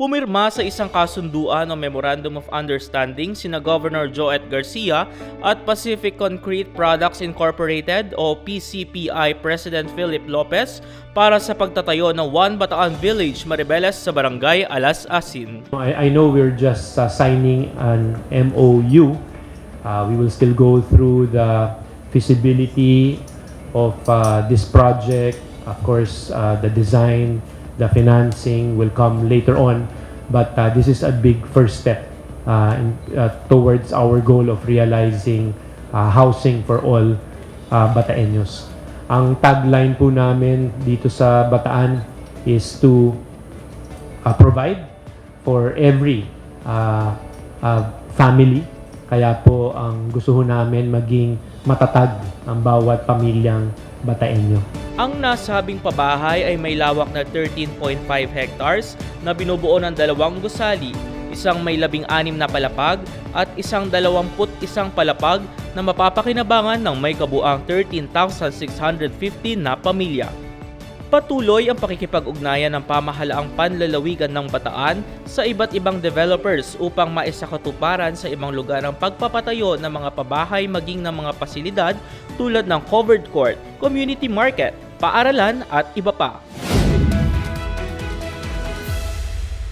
pumirma sa isang kasunduan o Memorandum of Understanding sina Governor Joet Garcia at Pacific Concrete Products Incorporated o PCPI President Philip Lopez para sa pagtatayo ng One Bataan Village Maribeles sa Barangay Alas Asin. I, I know we're just uh, signing an MOU. Uh, we will still go through the feasibility of uh, this project. Of course, uh, the design, the financing will come later on. But uh, this is a big first step uh, in, uh, towards our goal of realizing uh, housing for all uh, Bataeños. Ang tagline po namin dito sa Bataan is to uh, provide for every uh, uh, family. Kaya po ang gusto namin maging matatag ang bawat pamilyang Bataenyo. Ang nasabing pabahay ay may lawak na 13.5 hectares na binubuo ng dalawang gusali, isang may labing anim na palapag at isang dalawamput isang palapag na mapapakinabangan ng may kabuang 13,650 na pamilya. Patuloy ang pakikipag-ugnayan ng pamahalaang panlalawigan ng Bataan sa iba't ibang developers upang maisakatuparan sa ibang lugar ang pagpapatayo ng mga pabahay maging ng mga pasilidad tulad ng covered court, community market, paaralan at iba pa.